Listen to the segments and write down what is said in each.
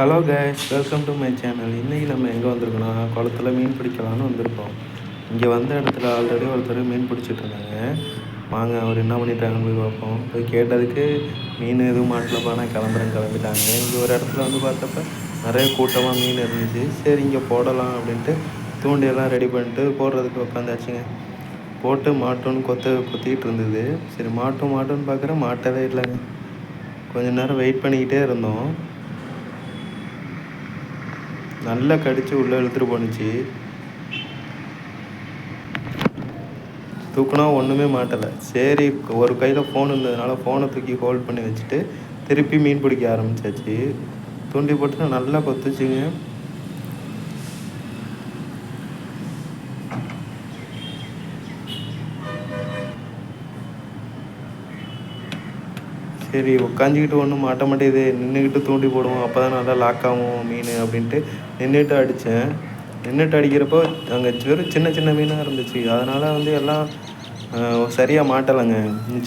Hello guys welcome to my channel இன்றைக்கி நம்ம எங்கே வந்திருக்கோம்னா குளத்துல மீன் பிடிக்கலான்னு வந்திருக்கோம் இங்கே வந்த இடத்துல ஆல்ரெடி ஒருத்தர் மீன் பிடிச்சிட்டு இருந்தாங்க. வாங்க அவர் என்ன பண்ணிட்டாங்கன்னு போய் பார்ப்போம். போய் கேட்டதுக்கு மீன் எதுவும் மாட்டலப்பா நான் கிளம்புறேன் கிளம்பிட்டாங்க. இங்கே ஒரு இடத்துல வந்து பார்த்தப்ப நிறைய கூட்டமாக மீன் இருந்துச்சு. சரி இங்கே போடலாம் அப்படின்ட்டு தூண்டியெல்லாம் ரெடி பண்ணிட்டு போடுறதுக்கு உட்காந்தாச்சுங்க போட்டு மாட்டோன்னு கொத்த கொத்திக்கிட்டு இருந்தது. சரி மாட்டும் மாட்டோன்னு பார்க்குறேன் மாட்டவே இல்லைங்க. கொஞ்ச நேரம் வெயிட் பண்ணிக்கிட்டே இருந்தோம். நல்லா கடித்து உள்ளே இழுத்துட்டு போணுச்சு. தூக்குனா ஒன்றுமே மாட்டலை. சரி ஒரு கையில் ஃபோன் இருந்ததுனால ஃபோனை தூக்கி ஹோல்ட் பண்ணி வச்சுட்டு திருப்பி மீன் பிடிக்க ஆரம்பிச்சாச்சு. தூண்டி போட்டு நல்லா கொத்துச்சுங்க. சரி உட்காந்துக்கிட்டு ஒன்றும் மாட்ட மாட்டேங்குது. நின்றுக்கிட்டு தூண்டி போடுவோம். அப்போ தான் நல்லா லாக் ஆகும் மீன் அப்படின்ட்டு நின்றுட்டு அடித்தேன் நின்றுட்டு அடிக்கிறப்போ அங்கே வெறும் சின்ன சின்ன மீனாக இருந்துச்சு. அதனால் வந்து எல்லாம் சரியாக மாட்டலைங்க.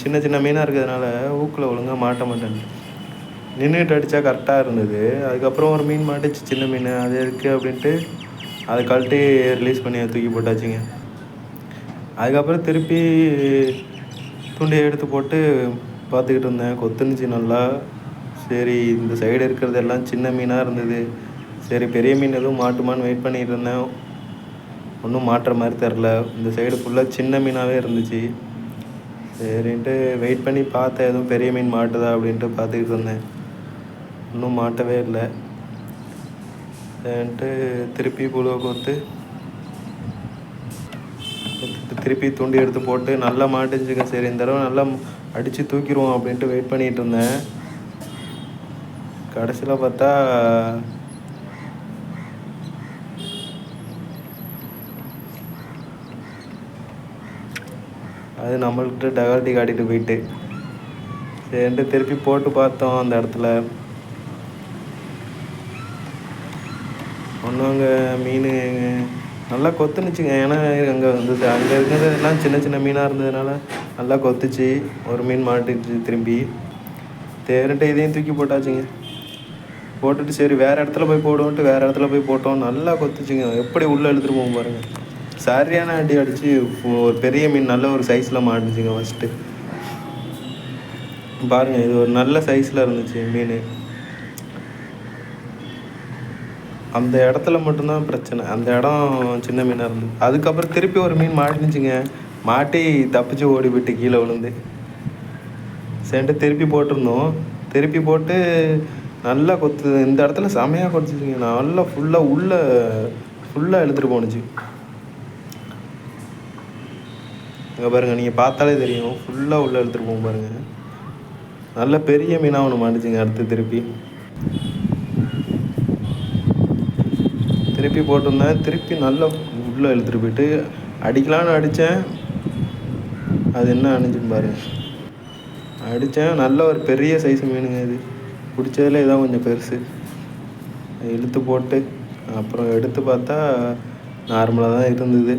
சின்ன சின்ன மீனாக இருக்கிறதுனால ஊக்கில் ஒழுங்காக மாட்ட மாட்டேன். நின்றுட்டு அடித்தா கரெக்டாக இருந்தது. அதுக்கப்புறம் ஒரு மீன் மாட்டுச்சு சின்ன மீன். அது இருக்குது அப்படின்ட்டு அதை கழட்டி ரிலீஸ் பண்ணி தூக்கி போட்டாச்சுங்க. அதுக்கப்புறம் திருப்பி துண்டியை எடுத்து போட்டு பார்த்துக்கிட்டு இருந்தேன். கொத்துனுச்சு நல்லா. சரி இந்த சைடு இருக்கிறது எல்லாம் சின்ன மீனாக இருந்தது. சரி பெரிய மீன் எதுவும் மாட்டுமான்னு வெயிட் பண்ணிகிட்டு இருந்தேன். ஒன்றும் மாட்டுற மாதிரி தெரில இந்த சைடு ஃபுல்லாக சின்ன மீனாகவே இருந்துச்சு. சரின்ட்டு வெயிட் பண்ணி பார்த்தேன். எதுவும் பெரிய மீன் மாட்டுதா அப்படின்ட்டு பார்த்துக்கிட்டு இருந்தேன். இன்னும் மாட்டவே இல்லை. சரின்ட்டு திருப்பி புழுவை கொடுத்து திருப்பி தூண்டி எடுத்து போட்டு நல்லா மாட்டுச்சுங்க. சரி இந்த தடவை நல்லா அடித்து தூக்கிடுவோம் அப்படின்ட்டு வெயிட் பண்ணிகிட்டு இருந்தேன். கடைசியில் பார்த்தா அது நம்மள்கிட்ட டகால்ட்டி காட்டிட்டு போயிட்டு. சரின்ட்டு திருப்பி போட்டு பார்த்தோம் அந்த இடத்துல. ஒன்றும் அங்கே மீன் நல்லா கொத்துனுச்சுங்க. ஏன்னா அங்கே வந்து அங்கே இருக்கிறதெல்லாம் சின்ன சின்ன மீனாக இருந்ததுனால நல்லா கொத்துச்சு ஒரு மீன் மாட்டுச்சு திரும்பி தேர்ன்ட்டு இதையும் தூக்கி போட்டாச்சுங்க. போட்டுட்டு சரி வேறு இடத்துல போய் போடுவோன்ட்டு வேறு இடத்துல போய் போட்டோம். நல்லா கொத்துச்சுங்க எப்படி உள்ளே எடுத்துகிட்டு போகும் பாருங்கள் சரியான அடி அடித்து ஒரு பெரிய மீன் நல்ல ஒரு சைஸில் மாட்டுச்சுங்க ஃபஸ்ட்டு பாருங்கள் இது ஒரு நல்ல சைஸில் இருந்துச்சு மீன். அந்த இடத்துல மட்டும்தான் பிரச்சனை. அந்த இடம் சின்ன மீனாக இருந்தது அதுக்கப்புறம் திருப்பி ஒரு மீன் மாட்டினுச்சுங்க. மாட்டி தப்பிச்சு ஓடி விட்டு கீழே விழுந்து. சரின்ட்டு திருப்பி போட்டிருந்தோம். திருப்பி போட்டு நல்லா கொத்து இந்த இடத்துல செமையாக கொத்துச்சுங்க. நல்லா ஃபுல்லாக உள்ளே ஃபுல்லாக இழுத்துட்டு போணுச்சு. இங்கே பாருங்கள் நீங்கள் பார்த்தாலே தெரியும். ஃபுல்லாக உள்ளே இழுத்துட்டு போகும் பாருங்கள் நல்ல பெரிய மீனாக ஒன்று மாட்டுச்சுங்க அடுத்து திருப்பி. திருப்பி போட்டிருந்தேன். திருப்பி நல்லா உள்ளே இழுத்துட்டு போயிட்டு அடிக்கலான்னு அடித்தேன். அது என்ன அணிஞ்சுன்னு பாருங்க அடித்தேன் நல்ல ஒரு பெரிய சைஸ் மீனுங்க இது. பிடிச்சதுல இதான் கொஞ்சம் பெருசு. இழுத்து போட்டு அப்புறம் எடுத்து பார்த்தா நார்மலாக தான் இருந்தது.